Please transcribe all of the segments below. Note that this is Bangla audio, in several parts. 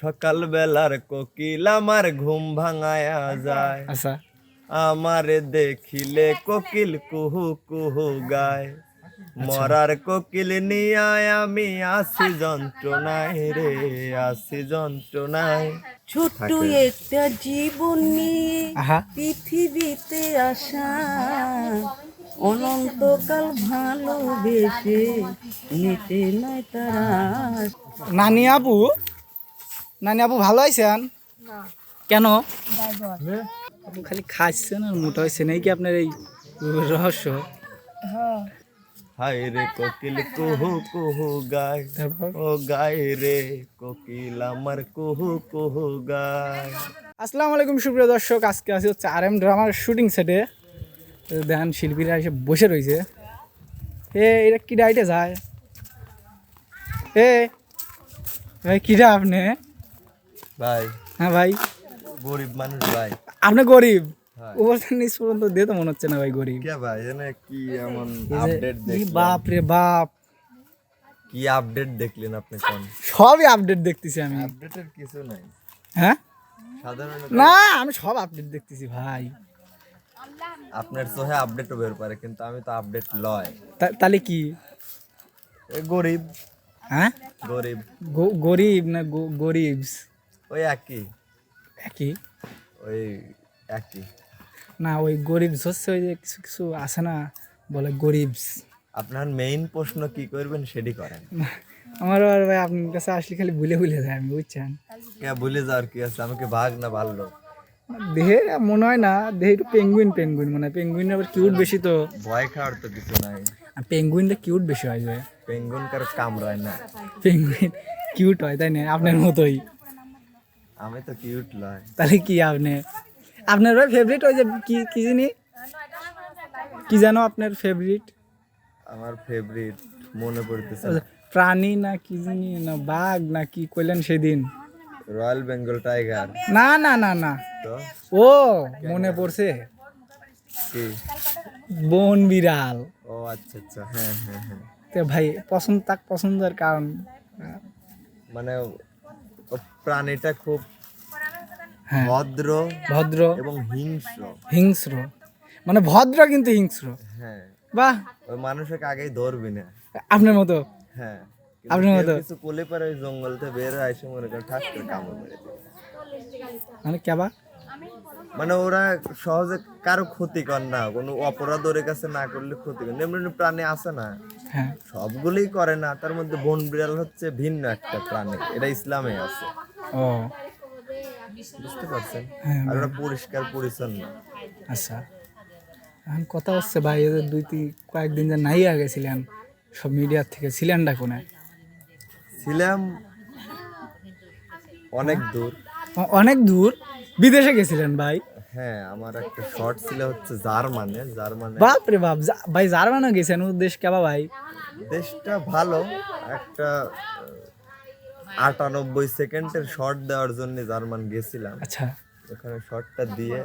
সকাল বেলার কোকিল আমার ঘুম ভাঙায়া যায়। আচ্ছা। আমারে দেখিলে কোকিল কুহু কুহু গায়। মরার কোকিল নিয়ায় আমি আসি যন্ত্রণায় রে আসি যন্ত্রণায়। ছোট্ট একটা জীবন নিয়ে পৃথিবীতে আসা। অনন্তকাল ভালোবেসে মেটে নয় তারা। নানি আপু নানি আপু ভালো আছেন? কেন? আপু খালি খাচ্ছেন আর মোটা হয়েছে। নাকি আপনার এই রহস্য? হায়। রে কোকিল কুহু কুহু গায়। ও গায় রে কোকিল আমার কুহু কুহু গায়। আসসালামু আলাইকুম সুপ্রিয় দর্শক। আজকে আছে হচ্ছে আর এম ড্রামার শুটিং সেটে দেখেন শিল্পীরা এসে বসে রয়েছে। এ এটা কি ডাইটে যায়? এ ভাই কিরা আপনি? ভাই। হ্যাঁ ভাই। গরিব মানুষ ভাই। আপনি গরিব? হ্যাঁ। নিচ পর্যন্ত দিয়ে তো মনে হচ্ছে না ভাই গরিব। কে ভাই? এনে কি এমন আপডেট বাপ রে বাপ। কি আপডেট দেখলেন আপনি কোন? সবই আপডেট দেখতেছি আমি। আপডেটের কিছু নাই। হ্যাঁ? সাধারণত না আমি সব আপডেট দেখতেছি ভাই। আপনার চোহে আপডেটও বের পারে কিন্তু আমি তো আপডেট লয়। তা- তাহলে কি? এ গরিব। হ্যাঁ? গরিব। গরিব না গরিবস ওই একই। একই? ওই একই। না ওই গরিবস হচ্ছে ওই যে কিছু কিছু আছে না বলে গরিবস। আপনার মেইন প্রশ্ন কি করবেন সেটি করেন। আমার আর ভাই আপনার কাছে আসলে খালি ভুলে ভুলে যায় আমি বুঝছেন। কে ভুলে যাওয়ার কি আছে? আমাকে ভাগ না ভালো দেহে মনে হয় না দেহে একটু পেঙ্গুইন পেঙ্গুইন মানে পেঙ্গুইন আবার কিউট বেশি তো। ভয় খাওয়ার তো কিছু নাই। আর পেঙ্গুইনটা কিউট বেশি হয় যায় পেঙ্গুন কার কামড়ায় না। পেঙ্গুইন কিউট হয় তাই না? আপনার মতোই। আমি তো কিউট লয় তাহলে কি আপনি আপনার ভাই ফেভারিট ওই যে কি কি জানি কি জানো আপনার ফেভারিট আমার ফেভারিট মনে পড়তেছে প্রাণী না কি জানি না বাঘ না কি কইলেন সেদিন? রয়্যাল বেঙ্গল টাইগার না না না না। ও মনে পড়ছে? কি? বন বিড়াল। ও আচ্ছা আচ্ছা হ্যাঁ হ্যাঁ হ্যাঁ। তো ভাই পছন্দ তাক পছন্দের কারণ। মানে প্রাণীটা খুব হ্যাঁ। ভদ্র ভদ্র। এবং হিংস্র। হিংস্র। মানে ভদ্র কিন্তু হিংস্র। হ্যাঁ। বাহ। ওই মানুষকে আগেই ধরবি না। আপনার মতো। হ্যাঁ। আপনার মতো? কিছু কোলে পারে ওই বের হয়ে এসে মনে করেন ঠাক করে কামড় মেরে মানে কেবা মানে ওরা সহজে কারও ক্ষতি কর না কোনো অপরাধ ওর কাছে না করলে ক্ষতি করে এমনি প্রাণী আছে না। সবগুলোই করে না তার মধ্যে বন বিড়াল হচ্ছে ভিন্ন একটা প্রাণী এটা ইসলামে আছে। ও। বুঝতে পারছেন? হ্যাঁ আর ওরা পরিষ্কার পরিচ্ছন্ন। আচ্ছা। এখন কথা হচ্ছে ভাই এদের দুই তিন কয়েকদিন যে নাইয়া গেছিলেন সব মিডিয়ার থেকে ছিলেন কোনে? ছিলাম অনেক দূর। অনেক দূর। বিদেশে গেছিলেন ভাই? হ্যাঁ আমার একটা শর্ট ছিল হচ্ছে জার্মানে জার্মানে বাপ রে বাপ ভাই জার্মানও গেছেন উদ্দেশ্য কেবা ভাই? দেশটা ভালো একটা আটানব্বই সেকেন্ডের শর্ট দেওয়ার জন্য জার্মান গেছিলাম। আচ্ছা। ওখানে শর্টটা দিয়ে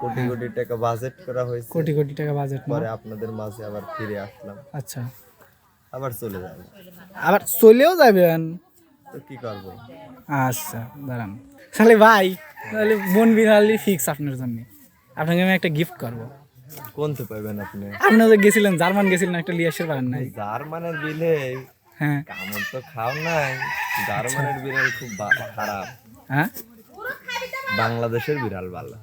কোটি কোটি টাকা বাজেট করা হয়েছে। কোটি কোটি টাকা বাজেট পরে আপনাদের মাঝে আবার ফিরে আসলাম। আচ্ছা। আবার চলে যাব। আবার চলেও যাবেন? তো কি করব? আচ্ছা দাঁড়ান। তাহলে ভাই তাহলে বন বিড়ালি ফিক্স আপনার জন্য। আপনাকে আমি একটা গিফট করব। কোনতে পাইবেন আপনি? আপনি যে গেছিলেন জার্মান গেছিলেন একটা লিয়ে আসতে পারেন নাই। জার্মানের বিলে? হ্যাঁ। কামড় তো খাও নাই। জার্মানের বিড়াল খুব খারাপ। হ্যাঁ? বাংলাদেশের বিড়াল ভালো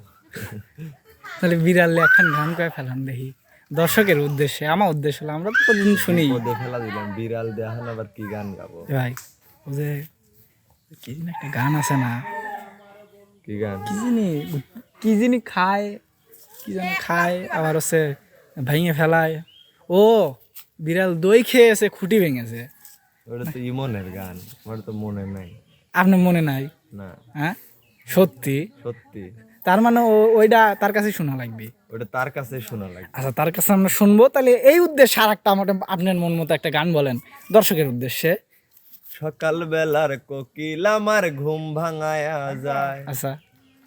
তাহলে বিড়াল একখান গান করে ফেলান দেখি। দর্শকের উদ্দেশ্যে আমার উদ্দেশ্য হলো আমরা তো প্রতিদিন শুনি। ফেলা দিলাম বিড়াল দেখান আবার কি গান গাবো। ভাই ও যে কি জানি একটা গান আছে না? কি গান? কি জানি কি জানি খায় কি জানি খায় আবার হচ্ছে ভেঙে ফেলায়। ও বিড়াল দই খেয়েছে খুঁটি ভেঙেছে। ওটা তো ইমনের গান আমার তো মনে নাই। আপনার মনে নাই? না। হ্যাঁ? সত্যি? সত্যি। তার মানে ওইটা তার কাছে শোনা লাগবে? ওটা তার কাছে শোনা লাগে আচ্ছা তার কাছে আমরা শুনব। তাহলে এই উদ্দেশ্যে আর একটা আমার আপনার মন মতো একটা গান বলেন। দর্শকের উদ্দেশ্যে। সকাল বেলার কোকিল আমার ঘুম ভাঙায়া যায়। আচ্ছা।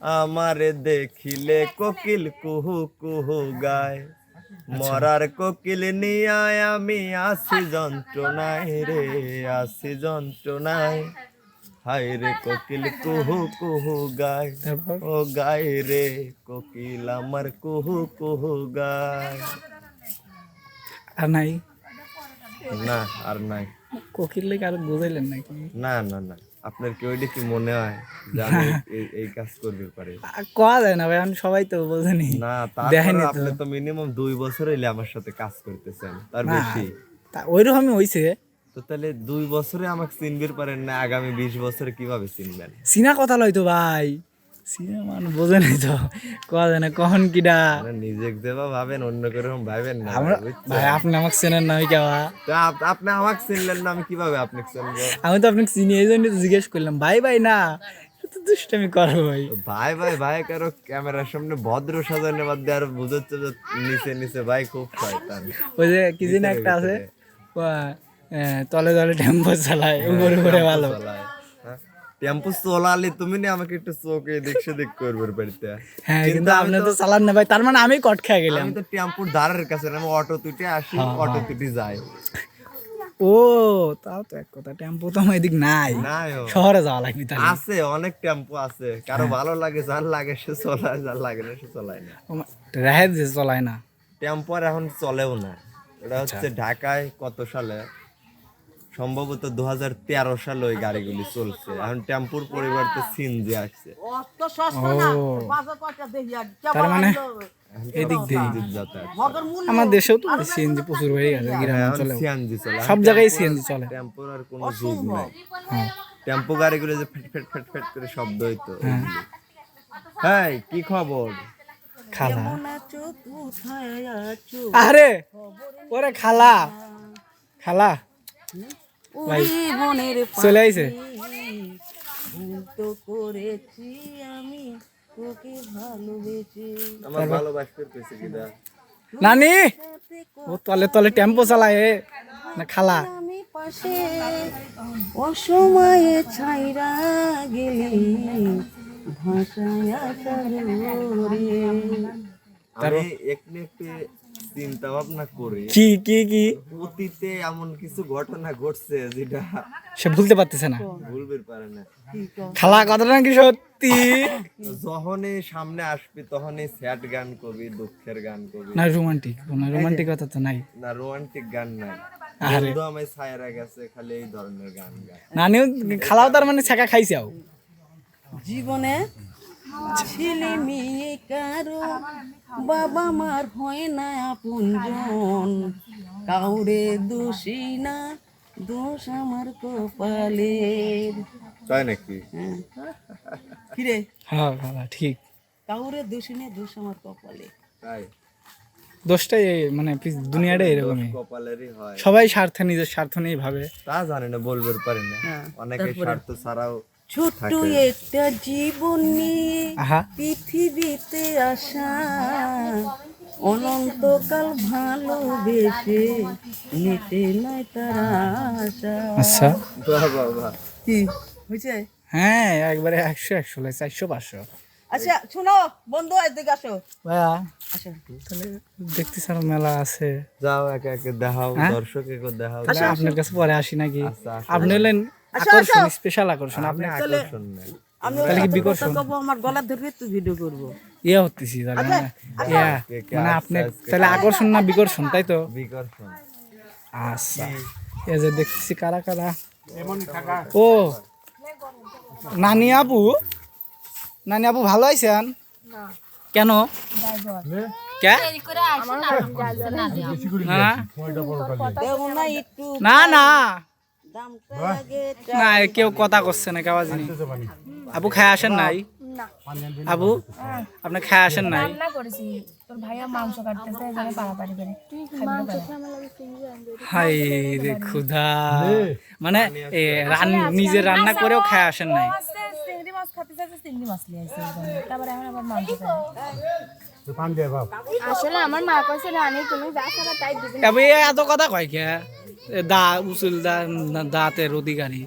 আমারে দেখিলে কোকিল কুহু কুহু গায়। মরার কোকিল নিয়ায় আমি আসি যন্ত্রণায় রে আসি যন্ত্রণায়। হায় রে কোকিল কুহু কুহু গায়। ও গায় রে কোকিল আমার কুহু কুহু গায়। আর নাই? না আর নাই। লেগে আর বুঝাইলেন নাকি? না না না। আপনার কি ওইটা কি মনে হয় যে আমি এই- এই কাজ করবে পারি? যায় না ভাই আমি সবাই তো বোঝেনি। না দেখেনি তারপরে তো। আপনি তো মিনিমাম দুই বছর হইলে আমার সাথে কাজ করতেছেন তার না বেশি। তা ওইরকমই হইছে। তো তাহলে দুই বছরে আমাকে চিনবে পারেন না আগামী বিশ বছরে কীভাবে চিনবেন? সিনা কথা লয় তো ভাই। সিনা বোঝে নাই তো। কোয়া যায় না কখন কিডা। মানে নিজে যেবা ভাবেন অন্য করে ভাবেন না আমরা ভাই আপনি আমাকে চেনেন না আমি কেবা? আপনি আমাকে চিনলেন না আমি কীভাবে আপনাকে চিনবো? আমি তো আপনাকে চিনি এই জন্য জিজ্ঞেস করলাম। ভাই ভাই না তো দুষ্টামি করো ভাই। ভাই ভাই ভাই কারও ক্যামেরার সামনে ভদ্র সাজানো বাদ দিয়ে আর বুঝাচ্ছে যে নিচে নিচে ভাই খুব শয়তান। ওই যে কি যেন একটা আছে তলে তলে টেম্পো চালায় উপরে উপরে ভালো। চালায়, হ্যাঁ? টেম্পো চলালে তুমি না আমাকে একটু চোখে সেদিক করবে বাড়িতে। হ্যাঁ কিন্তু আপনি তো- চালান না ভাই তার মানে আমি কট খেয়ে গেলাম। আমি তো টেম্পুর ধারের কাছে আমি অটো তুটে আসি হ্যাঁ, অটো তুটে যাই। ও তাও তো এক কথা টেম্পো তো আমার এদিক নাই। শহরে যাওয়া লাগবে তাহলে। আছে অনেক টেম্পো আছে। কারও ভালো লাগে যার লাগে সে চলায় যার লাগে না সে চলায় না। যে চলায় না। টেম্পো এখন চলেও না। এটা আচ্ছা। হচ্ছে ঢাকায় কত সালে? সম্ভবত দু হাজার তেরো সালে ওই গাড়িগুলি চলছে। এখন টেম্পুর পরিবর্তে সিনজি আসছে। তার মানে এদিক দিয়ে। আমার দেশেও তো সিএনজি প্রচুর হয়ে গেছে গ্রাম হ্যাঁ, এখন অঞ্চলে সিএনজি চলে। সব জায়গায় সিএনজি চলে। টেম্পোর আর কোনো যুগ নাই। হ্যাঁ। টেম্পো গাড়িগুলো যে ফেট ফেট ফেট ফেট করে শব্দ হইতো। হ্যাঁ। কি খবর? খালা। আছো? আরে ওরে খালা। খালা। চলে আইছে? তো করেছি আমি তোকে ভালোবেসে আমার ভালোবাসতে পেয়েছে কিনা? নানি! ও তলে তলে টেম্পো চালায় এ। না খালা। আমি পাশে অসময়ে ছাইরা গেলি ভাষায় আসার রে আমি একটু একটু চিন্তা ভাবনা করি কি কি কি? অতীতে এমন কিছু ঘটনা ঘটছে যেটা সে ভুলতে পারতেছে না। ভুলবে পারে না। খালা কথাটা নাকি সত্যি? যখনই সামনে আসবি তখনই স্যাড গান কবি দুঃখের গান কবি না রোমান্টিক না রোমান্টিক কথা তো নাই। না রোমান্টিক গান নাই। আরে। বন্ধু আমায় ছায়ারা গেছে খালি এই ধরনের গান গায়। নানিও খালাও তার মানে ছাকা খাইছাও জীবনে ছেলে মেয়ে কারও বাবা মার হয় না আপনজন কাউরে দোষী না দোষ আমার কপালের। তাই নাকি? হ্যাঁ। কিরে? হ্যাঁ খালা ঠিক। কাউরে দোষী না দোষ আমার কপালে। তাই? দোষটাই মানে দুনিয়াটাই এরকমই। সবাই স্বার্থে নিজের স্বার্থ নিয়েই ভাবে। তা জানি না বলবে পারি না। হ্যাঁ, অনেকে স্বার্থ ছাড়াও ছোট্ট একটা জীবন নিয়ে পৃথিবীতে আসা। অনন্তকাল ভালোবেসে মেটে নয় তার আশা। আচ্ছা। বাহ বাহ বাহ কি হয়েছে? হ্যাঁ একবারে একশো একশো লাগে চারশো পাঁচশো। আচ্ছা শোনো বন্ধু এদিকে আসো। ভাইয়া আসো। তাহলে দেখতে স্যার মেলা আছে। যাও একে একে দেখাও হ্যাঁ? দর্শকে দেখাও। তাহলে আপনার কাছে পরে আসি নাকি? আচ্ছা, আপনি হলেন আকর্ষণ স্পেশাল আকর্ষণ আপনি আপনি আকর্ষণ আমি তাহলে কি কথা বিকর্ষণ? কব আমার গলা ধরবে তুই ভিডিও করব। ইয়ে হতেছি তাহলে মানে ইয়া কে কে মানে আপনি তাহলে আকর্ষণ না বিকর্ষণ তাই তো? বিকর্ষণ। আচ্ছা। এই যে দেখতেছি কারা কারা? ও নানি আপু? নানি আপু ভালো আছেন? কেন? না। না দেব না কেউ কথা করছে না কেউ জানি আপু খায় আসেন নাই? আপু আপনি খায় আসেন নাই? রান্না করেছি। তোর ভাইয়া মাংস কাটতেছে এই জন্য পাড়াপাড়ি করে। হাই রে খুদা মানে এ, রান- নিজে রান্না করেও খায় আসেন নাই। এত কথা কয় কে? দা উসুল দা দাঁতের অধিকারী।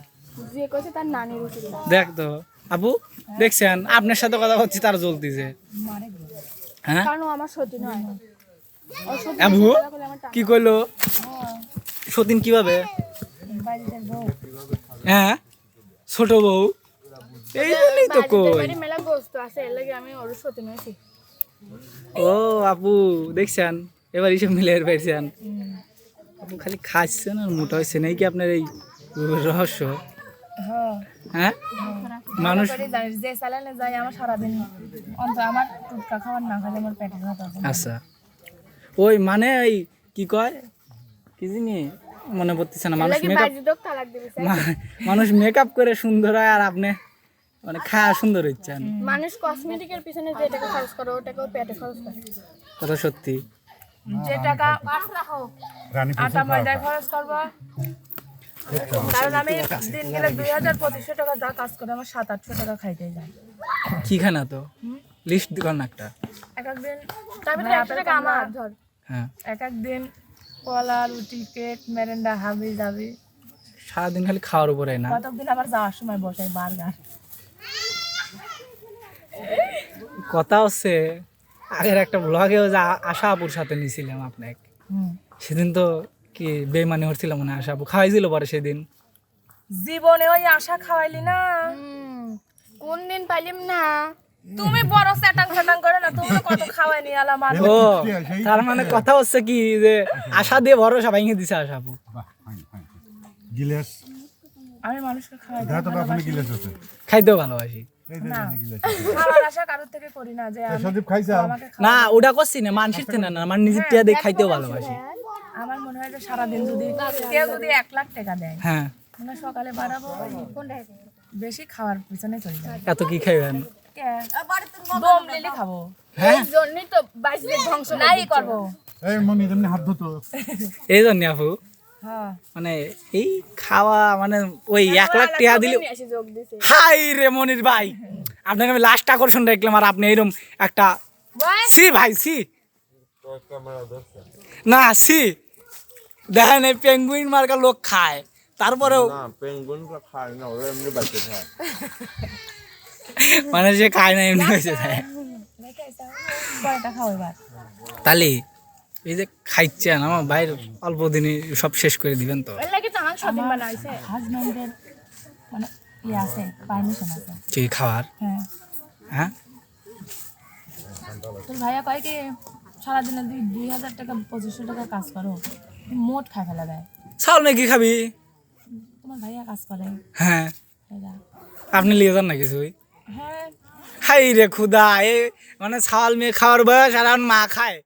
যে কইছে তার নানির উচিত দেখ তো আপু দেখছেন? আপনার সাথে কথা বলছি তার জ্বলতিছে। হ্যাঁ? কারণ আমার সত্যি নয়। আপু কি কইলো? সতীন কীভাবে? হ্যাঁ? ছোট বউ। এই জন্যই তো কই। ও আপু দেখছেন? এবার এইসব মিলে পাইছেন খালি খাচ্ছেন আর মোটা হচ্ছে নাকি কি আপনার এই রহস্য? হ্যাঁ। হ্যাঁ? মানুষ যে চালানে যাই আমার সারাদিন অন্তত আমার টুকটা খাবার না খেলে আমার পেটে ভাত আচ্ছা। ওই মানে কি কয়? কি জিনি? মনে পড়তেছে না। মানুষ মেকআপ মানুষ করে সুন্দর হয় আর আপনি মানে খাওয়া সুন্দর হচ্ছেন। মানুষ কসমেটিকের পিছনে যে টাকা খরচ করে ওটাকে পেটে খরচ করে। কথা সত্যি। যে টাকা আটা ময়দায় খরচ করব। কারণ আমি দিন গেলে দুই হাজার পঁচিশশো টাকা যা কাজ করে আমার সাত আটশো টাকা খাইতে যায়। কি খানা তো লিস্ট কর না একটা। এক এক দিন একশো টাকা আমার ধর। হ্যাঁ। এক এক দিন কলা রুটি কেক মেরেন্ডা হাবি যাবি সারাদিন খালি খাওয়ার উপরে না। কতদিন আবার যাওয়ার সময় বসাই বার্গার। কথা হচ্ছে আগের একটা ব্লগেও যে আশা আপুর সাথে নিয়েছিলাম আপনাকে। সেদিন তো কি বেমানি হচ্ছিল মনে আশা আপু খাওয়াইছিল পরে সেদিন? জীবনে ওই আশা খাওয়াইলি না? কোন দিন পাইলাম না। তুমি বড় স্যাটাং স্যাটাং করে না তুমি কত খাওয়াই নিয়ে আলাম আর ও তার মানে কথা হচ্ছে কি যে আশা দিয়ে ভরসা ভেঙে দিছে আশা আপু গিলাস। আমি মানুষকে খাওয়াই দেখা তো ওখানে গিলাস আছে। খাইতেও ভালোবাসি। না। যে আমি- সন্দীপ খাইছে আমাকে না ওটা করছি না মানুষের থেকে না আমার নিজের টিয়া দিয়ে খাইতেও ভালোবাসি। আমার মনে হয় যে সারাদিন যদি কেউ যদি এক লাখ টাকা দেয় হ্যাঁ। মানে সকালে বাড়াবো বেশি খাওয়ার পিছনে চলে যাবে। এত কি খাইবেন? দম লিলি খাব। হ্যাঁ? এই জন্যই তো বাইশে ধ্বংস নাই করব। এই মনি তুমি হাত ধুতো। এই জন্য আপু। হ্যাঁ মানে এই খাওয়া মানে ওই এক লাখ টাকা দিলে হাই রে মনির ভাই। আপনাকে আমি লাস্ট আকর্ষণ দেখলাম আর আপনি এরকম একটা সি ভাই সি। না সি। দেখেন এই পেঙ্গুইন মার্কা লোক খায়। তারপরেও না পেঙ্গুইনটা খায় না ওরা এমনি বাচ্চা খায়। মানে সে খায় না এমনি হয়েছে তাহলে এই যে খাইছেন আমার বাইরে অল্প দিনে সব শেষ করে দিবেন তো। মানে ইয়ে আছে পারমিশন আছে। কি খাওয়ার? হ্যাঁ। হ্যাঁ? তোর ভাইয়া কয় কি সারাদিনে দুই দুই হাজার টাকা পঁচিশশো টাকা কাজ করো মোট খাই ফেলা দেয়। চাউল নাকি খাবি? তোমার ভাইয়া কাজ করে। হ্যাঁ। আপনি লিয়ে যান না কিছুই হ্যাঁ। হাই রে খুদা এ মানে ছাল মেয়ে খাওয়ার বয়স আর মা খায়।